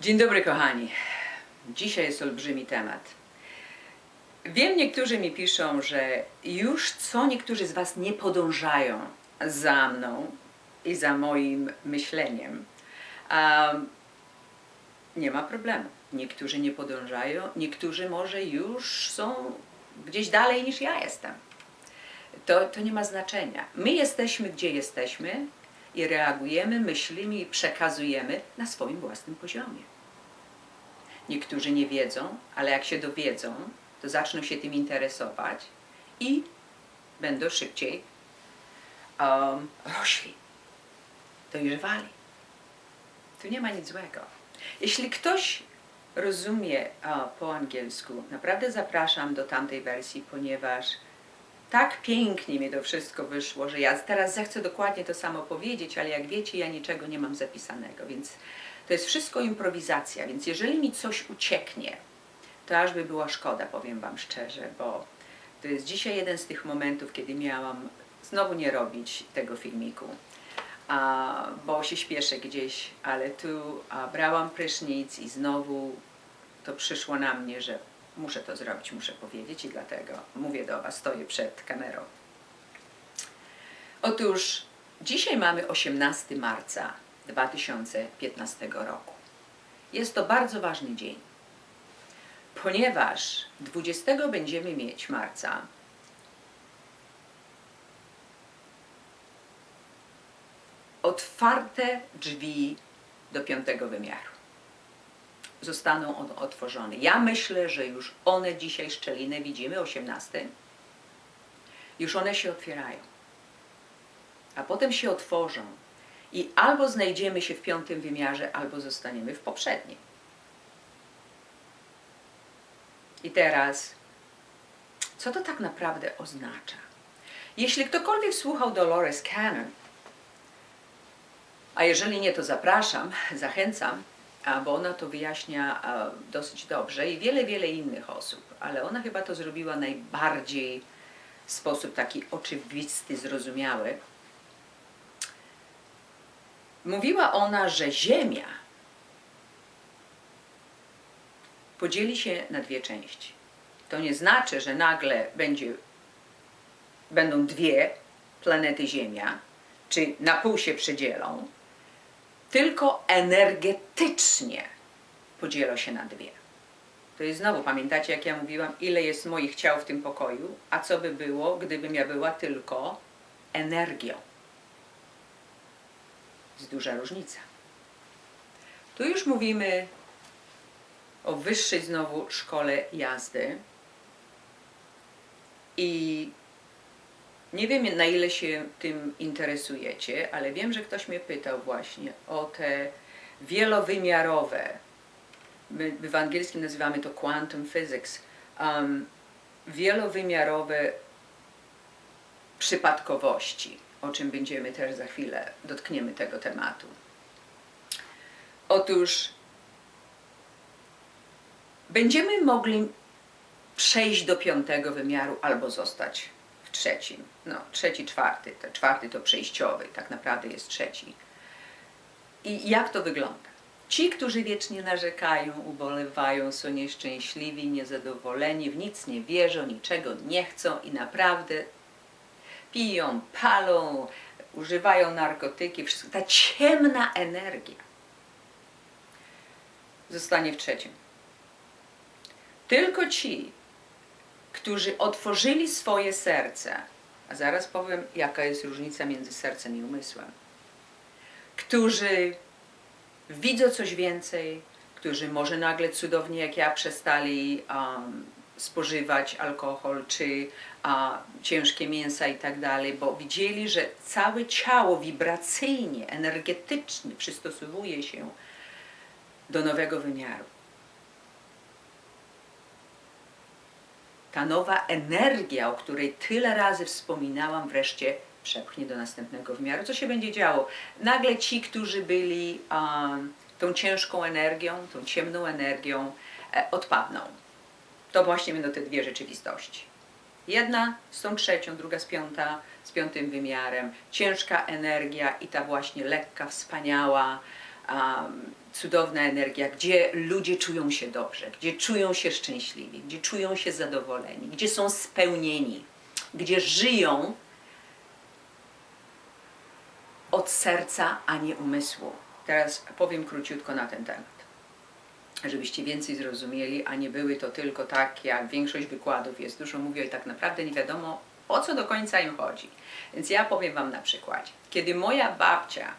Dzień dobry, kochani. Dzisiaj jest olbrzymi temat. Wiem, niektórzy mi piszą, że już co niektórzy z Was nie podążają za mną i za moim myśleniem. Um, nie ma problemu. Niektórzy nie podążają, niektórzy może już są gdzieś dalej niż ja jestem. To, to nie ma znaczenia. My jesteśmy gdzie jesteśmy i reagujemy, myślimy i przekazujemy na swoim własnym poziomie. Niektórzy nie wiedzą, ale jak się dowiedzą, to zaczną się tym interesować i będą szybciej um, rośli, dojrzewali. Tu nie ma nic złego. Jeśli ktoś rozumie po angielsku, naprawdę zapraszam do tamtej wersji, ponieważ tak pięknie mi to wszystko wyszło, że ja teraz zechcę dokładnie to samo powiedzieć, ale jak wiecie, ja niczego nie mam zapisanego, więc to jest wszystko improwizacja, więc jeżeli mi coś ucieknie, to aż by była szkoda, powiem Wam szczerze, bo to jest dzisiaj jeden z tych momentów, kiedy miałam znowu nie robić tego filmiku, a, bo się śpieszę gdzieś, ale tu a, brałam prysznic i znowu to przyszło na mnie, że muszę to zrobić, muszę powiedzieć i dlatego mówię do Was, stoję przed kamerą. Otóż dzisiaj mamy 18 marca 2015 roku. Jest to bardzo ważny dzień, ponieważ 20 będziemy mieć marca otwarte drzwi do piątego wymiaru. Zostaną one otworzone. Ja myślę, że już one dzisiaj szczeliny widzimy, 18. Już one się otwierają. A potem się otworzą i albo znajdziemy się w piątym wymiarze, albo zostaniemy w poprzednim. I teraz, co to tak naprawdę oznacza? Jeśli ktokolwiek słuchał Dolores Cannon, a jeżeli nie, to zapraszam, zachęcam, bo ona to wyjaśnia dosyć dobrze i wiele, wiele innych osób, ale ona chyba to zrobiła najbardziej w sposób taki oczywisty, zrozumiały. Mówiła ona, że Ziemia podzieli się na dwie części. To nie znaczy, że nagle będzie, będą dwie planety Ziemia, czy na pół się przedzielą, tylko energetycznie podzielą się na dwie. To jest znowu, pamiętacie jak ja mówiłam, ile jest moich ciał w tym pokoju, a co by było, gdybym ja była tylko energią. Jest duża różnica. Tu już mówimy o wyższej znowu szkole jazdy i nie wiem na ile się tym interesujecie, ale wiem, że ktoś mnie pytał właśnie o te wielowymiarowe, my w angielskim nazywamy to quantum physics, um, wielowymiarowe przypadkowości, o czym będziemy też za chwilę dotkniemy tego tematu. Otóż będziemy mogli przejść do piątego wymiaru albo zostać trzecim. No, trzeci, czwarty. Ten czwarty to przejściowy, tak naprawdę jest trzeci. I jak to wygląda? Ci, którzy wiecznie narzekają, ubolewają, są nieszczęśliwi, niezadowoleni, w nic nie wierzą, niczego nie chcą i naprawdę piją, palą, używają narkotyki, wszystko, ta ciemna energia zostanie w trzecim. Tylko ci, którzy otworzyli swoje serce, a zaraz powiem, jaka jest różnica między sercem i umysłem, którzy widzą coś więcej, którzy może nagle cudownie jak ja przestali um, spożywać alkohol czy a, ciężkie mięsa i tak dalej, bo widzieli, że całe ciało wibracyjnie, energetycznie przystosowuje się do nowego wymiaru. Ta nowa energia, o której tyle razy wspominałam, wreszcie przepchnie do następnego wymiaru. Co się będzie działo? Nagle ci, którzy byli um, tą ciężką energią, tą ciemną energią, e, odpadną. To właśnie będą te dwie rzeczywistości. Jedna z tą trzecią, druga z piąta, z piątym wymiarem. Ciężka energia i ta właśnie lekka, wspaniała, um, cudowna energia, gdzie ludzie czują się dobrze, gdzie czują się szczęśliwi, gdzie czują się zadowoleni, gdzie są spełnieni, gdzie żyją od serca, a nie umysłu. Teraz powiem króciutko na ten temat, żebyście więcej zrozumieli, a nie były to tylko tak, jak większość wykładów jest. Dużo mówię i tak naprawdę nie wiadomo, o co do końca im chodzi. Więc ja powiem Wam na przykładzie. Kiedy moja babcia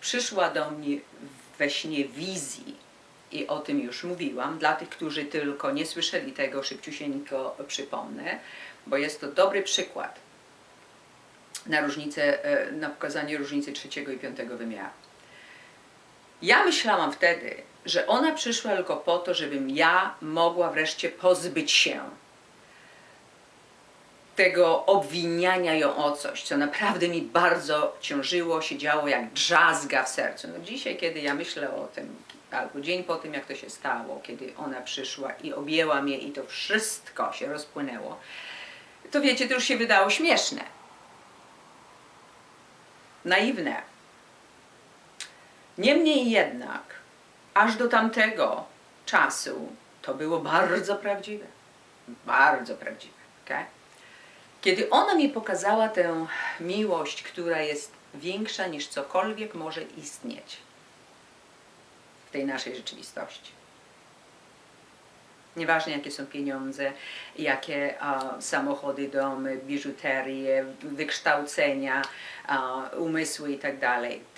przyszła do mnie we śnie wizji, i o tym już mówiłam, dla tych, którzy tylko nie słyszeli tego, szybciusieńko przypomnę, bo jest to dobry przykład na różnicę, e, na pokazanie różnicy trzeciego i piątego wymiaru. Ja myślałam wtedy, że ona przyszła tylko po to, żebym ja mogła wreszcie pozbyć się tego obwiniania ją o coś, co naprawdę mi bardzo ciążyło, siedziało jak drzazga w sercu. No dzisiaj, kiedy ja myślę o tym, albo dzień po tym, jak to się stało, kiedy ona przyszła i objęła mnie i to wszystko się rozpłynęło, to wiecie, to już się wydało śmieszne. Naiwne. Niemniej jednak, aż do tamtego czasu to było bardzo prawdziwe. Bardzo prawdziwe. Okay? Kiedy ona mi pokazała tę miłość, która jest większa niż cokolwiek może istnieć w tej naszej rzeczywistości. Nieważne jakie są pieniądze, jakie a, samochody, domy, biżuterie, wykształcenia, a, umysły i tak.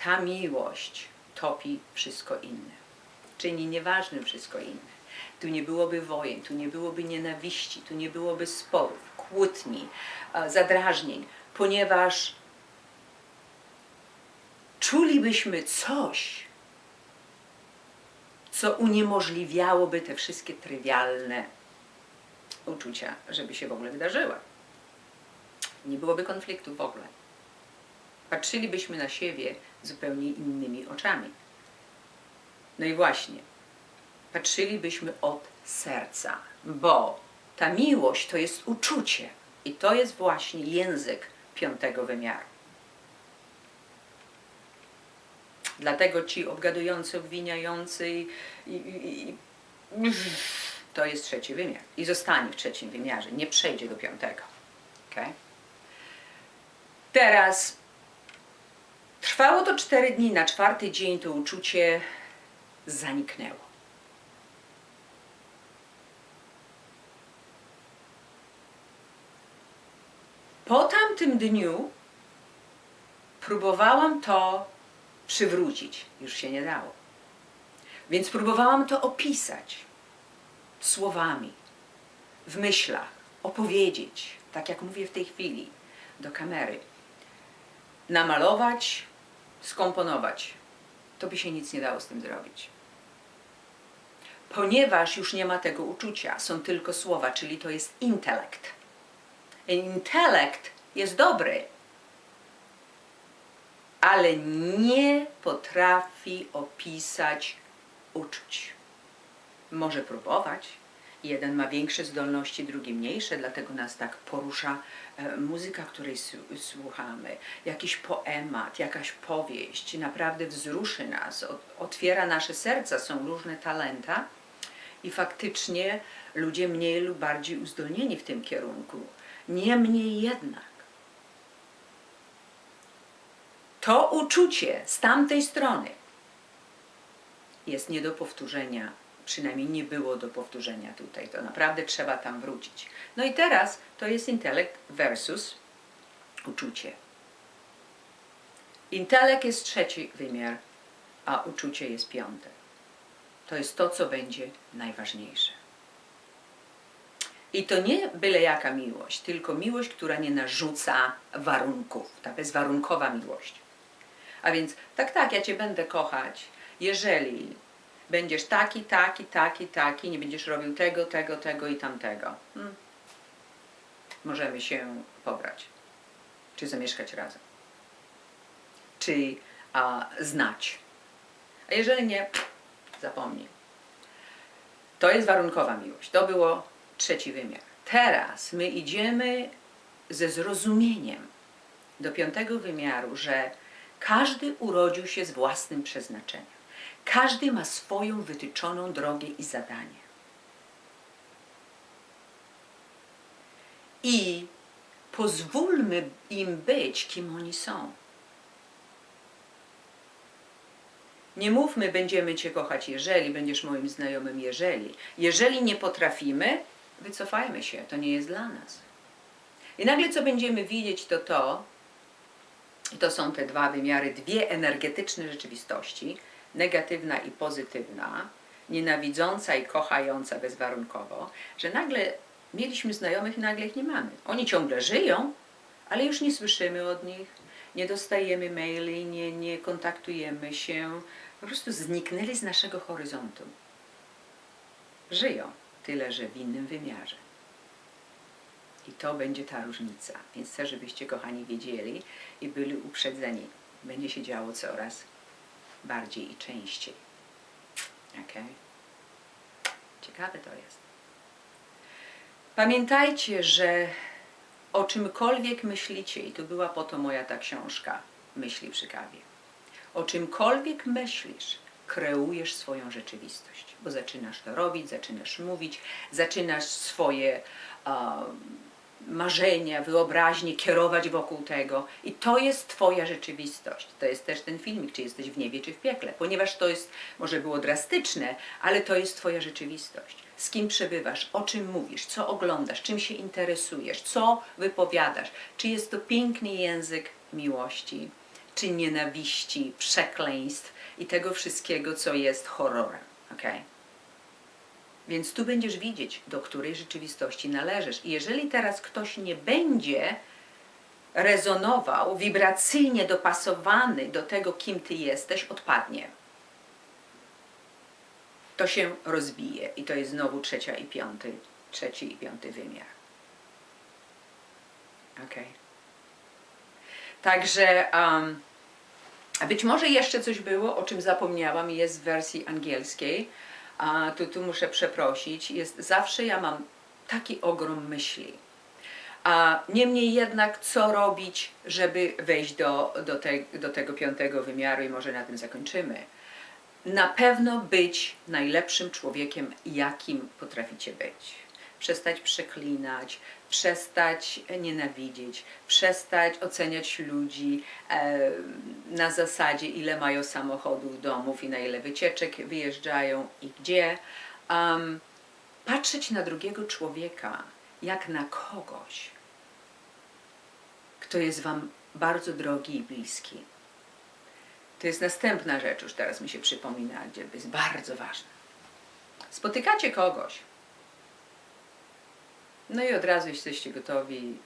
Ta miłość topi wszystko inne. Czyni nieważnym wszystko inne. Tu nie byłoby wojen, tu nie byłoby nienawiści, tu nie byłoby sporów, kłótni, e, zadrażnień, ponieważ czulibyśmy coś, co uniemożliwiałoby te wszystkie trywialne uczucia, żeby się w ogóle wydarzyły. Nie byłoby konfliktu w ogóle. Patrzylibyśmy na siebie zupełnie innymi oczami. No i właśnie, patrzylibyśmy od serca, bo ta miłość to jest uczucie i to jest właśnie język piątego wymiaru. Dlatego ci obgadujący, obwiniający i, i, i, to jest trzeci wymiar i zostanie w trzecim wymiarze, nie przejdzie do piątego. Okay? Teraz trwało to cztery dni, na czwarty dzień to uczucie zaniknęło. Po tamtym dniu próbowałam to przywrócić. Już się nie dało. Więc próbowałam to opisać słowami, w myślach, opowiedzieć, tak jak mówię w tej chwili, do kamery. Namalować, skomponować. To by się nic nie dało z tym zrobić. Ponieważ już nie ma tego uczucia, są tylko słowa, czyli to jest intelekt. Intelekt jest dobry, ale nie potrafi opisać uczuć. Może próbować. Jeden ma większe zdolności, drugi mniejsze, dlatego nas tak porusza e, muzyka, której słuchamy, jakiś poemat, jakaś powieść, naprawdę wzruszy nas, otwiera nasze serca, są różne talenta i faktycznie ludzie mniej lub bardziej uzdolnieni w tym kierunku. Niemniej jednak to uczucie z tamtej strony jest nie do powtórzenia, przynajmniej nie było do powtórzenia tutaj. To naprawdę trzeba tam wrócić. No i teraz to jest intelekt versus uczucie. Intelekt jest trzeci wymiar, a uczucie jest piąte. To jest to, co będzie najważniejsze. I to nie byle jaka miłość, tylko miłość, która nie narzuca warunków, ta bezwarunkowa miłość. A więc, tak, tak, ja Cię będę kochać, jeżeli będziesz taki, taki, taki, taki, nie będziesz robił tego, tego, tego i tamtego. Hmm. Możemy się pobrać, czy zamieszkać razem, czy a, znać. A jeżeli nie, zapomnij. To jest warunkowa miłość. To było trzeci wymiar. Teraz my idziemy ze zrozumieniem do piątego wymiaru, że Każdy urodził się z własnym przeznaczeniem. Każdy ma swoją wytyczoną drogę i zadanie. I pozwólmy im być, kim oni są. Nie mówmy, będziemy Cię kochać, jeżeli będziesz moim znajomym, jeżeli. Jeżeli nie potrafimy, wycofajmy się, to nie jest dla nas. I nagle co będziemy widzieć, to to, to są te dwa wymiary, dwie energetyczne rzeczywistości, negatywna i pozytywna, nienawidząca i kochająca bezwarunkowo, że nagle mieliśmy znajomych i nagle ich nie mamy. Oni ciągle żyją, ale już nie słyszymy od nich, nie dostajemy maili, nie, nie kontaktujemy się, po prostu zniknęli z naszego horyzontu. Żyją, tyle że w innym wymiarze. I to będzie ta różnica. Więc chcę, żebyście, kochani, wiedzieli i byli uprzedzeni. Będzie się działo coraz bardziej i częściej. Ok? Ciekawe to jest. Pamiętajcie, że o czymkolwiek myślicie, i to była po to moja ta książka Myśli przy kawie. O czymkolwiek myślisz, kreujesz swoją rzeczywistość, bo zaczynasz to robić, zaczynasz mówić, zaczynasz swoje um, marzenia, wyobraźnie kierować wokół tego i to jest Twoja rzeczywistość. To jest też ten filmik, czy jesteś w niebie, czy w piekle, ponieważ to jest, może było drastyczne, ale to jest Twoja rzeczywistość. Z kim przebywasz, o czym mówisz, co oglądasz, czym się interesujesz, co wypowiadasz, czy jest to piękny język miłości, czy nienawiści, przekleństw i tego wszystkiego, co jest horrorem. Okay? Więc tu będziesz widzieć, do której rzeczywistości należysz. I jeżeli teraz ktoś nie będzie rezonował, wibracyjnie dopasowany do tego, kim ty jesteś, odpadnie. To się rozbije i to jest znowu trzecia i piąty, trzeci i piąty wymiar. Ok. Także um, być może jeszcze coś było, o czym zapomniałam jest w wersji angielskiej a tu, tu muszę przeprosić, jest zawsze ja mam taki ogrom myśli. A niemniej jednak, co robić, żeby wejść do, do, te, do tego piątego wymiaru i może na tym zakończymy. Na pewno być najlepszym człowiekiem, jakim potraficie być przestać przeklinać, przestać nienawidzieć, przestać oceniać ludzi e, na zasadzie, ile mają samochodów, domów i na ile wycieczek wyjeżdżają i gdzie. Um, patrzeć na drugiego człowieka jak na kogoś, kto jest Wam bardzo drogi i bliski. To jest następna rzecz, już teraz mi się przypomina, gdzie jest bardzo ważna. Spotykacie kogoś, no i od razu jesteście gotowi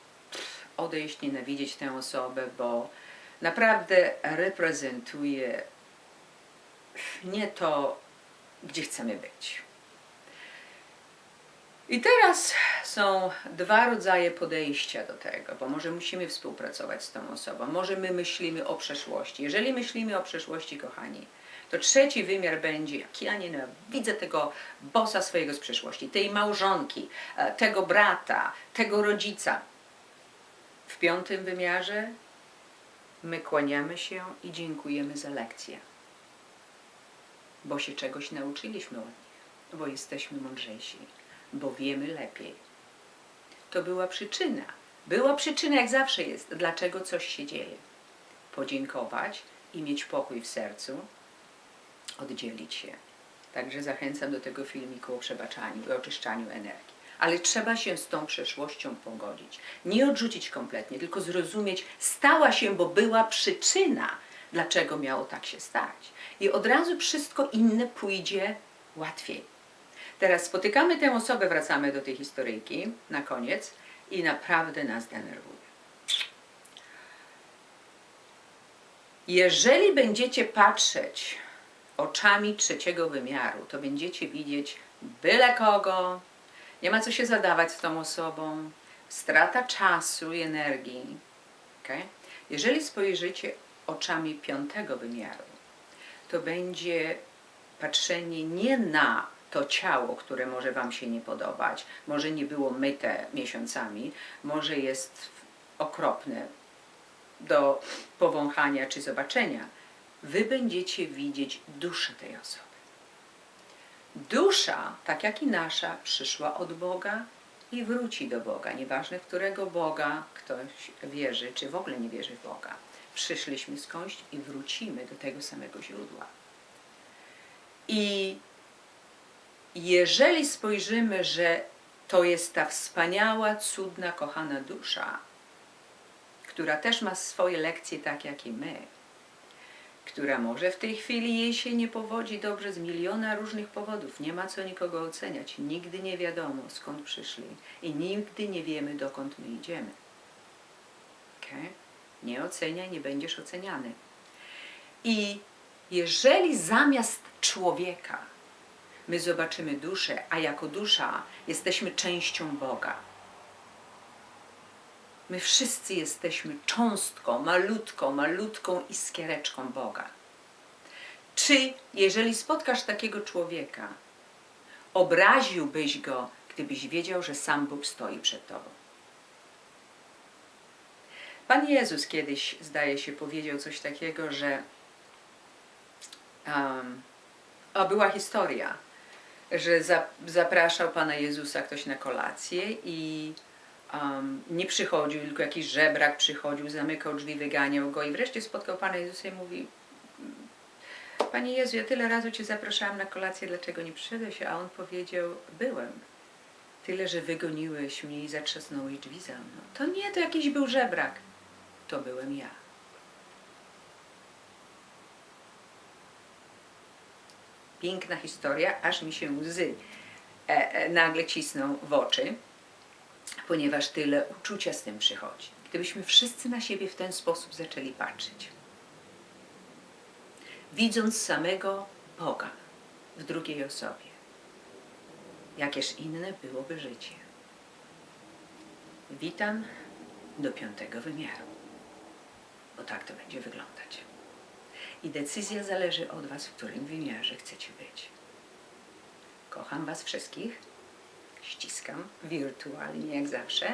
odejść, nienawidzieć tę osobę, bo naprawdę reprezentuje nie to, gdzie chcemy być. I teraz są dwa rodzaje podejścia do tego, bo może musimy współpracować z tą osobą, może my myślimy o przeszłości. Jeżeli myślimy o przeszłości, kochani, to trzeci wymiar będzie, jak ja nienawidzę tego bossa swojego z przeszłości, tej małżonki, e, tego brata, tego rodzica. W piątym wymiarze my kłaniamy się i dziękujemy za lekcję, bo się czegoś nauczyliśmy od nich, bo jesteśmy mądrzejsi, bo wiemy lepiej. To była przyczyna. Była przyczyna, jak zawsze jest, dlaczego coś się dzieje. Podziękować i mieć pokój w sercu, oddzielić się. Także zachęcam do tego filmiku o przebaczaniu i oczyszczaniu energii. Ale trzeba się z tą przeszłością pogodzić. Nie odrzucić kompletnie, tylko zrozumieć, stała się, bo była przyczyna, dlaczego miało tak się stać. I od razu wszystko inne pójdzie łatwiej. Teraz spotykamy tę osobę, wracamy do tej historyjki na koniec i naprawdę nas denerwuje. Jeżeli będziecie patrzeć oczami trzeciego wymiaru, to będziecie widzieć byle kogo, nie ma co się zadawać z tą osobą, strata czasu i energii. Okay? Jeżeli spojrzycie oczami piątego wymiaru, to będzie patrzenie nie na to ciało, które może Wam się nie podobać, może nie było myte miesiącami, może jest okropne, do powąchania czy zobaczenia, wy będziecie widzieć duszę tej osoby. Dusza, tak jak i nasza, przyszła od Boga i wróci do Boga. Nieważne, w którego Boga ktoś wierzy, czy w ogóle nie wierzy w Boga. Przyszliśmy skądś i wrócimy do tego samego źródła. I jeżeli spojrzymy, że to jest ta wspaniała, cudna, kochana dusza, która też ma swoje lekcje tak jak i my, która może w tej chwili jej się nie powodzi dobrze z miliona różnych powodów. Nie ma co nikogo oceniać. Nigdy nie wiadomo skąd przyszli i nigdy nie wiemy dokąd my idziemy. Okay? Nie oceniaj, nie będziesz oceniany. I jeżeli zamiast człowieka my zobaczymy duszę, a jako dusza jesteśmy częścią Boga, My wszyscy jesteśmy cząstką, malutką, malutką iskiereczką Boga. Czy jeżeli spotkasz takiego człowieka, obraziłbyś go, gdybyś wiedział, że sam Bóg stoi przed tobą? Pan Jezus kiedyś, zdaje się, powiedział coś takiego, że um, o, była historia, że za, zapraszał Pana Jezusa ktoś na kolację i um, nie przychodził, tylko jakiś żebrak przychodził, zamykał drzwi, wyganiał go i wreszcie spotkał Pana Jezusa i mówi Panie Jezu, ja tyle razy Cię zapraszałam na kolację, dlaczego nie przyszedłeś? A on powiedział, byłem. Tyle, że wygoniłeś mnie i zatrzasnąłeś drzwi za mną. To nie, to jakiś był żebrak. To byłem ja. Piękna historia, aż mi się łzy e, e, nagle cisną w oczy ponieważ tyle uczucia z tym przychodzi. Gdybyśmy wszyscy na siebie w ten sposób zaczęli patrzeć, widząc samego Boga w drugiej osobie, jakież inne byłoby życie. Witam do piątego wymiaru, bo tak to będzie wyglądać. I decyzja zależy od Was, w którym wymiarze chcecie być. Kocham Was wszystkich ściskam wirtualnie jak zawsze.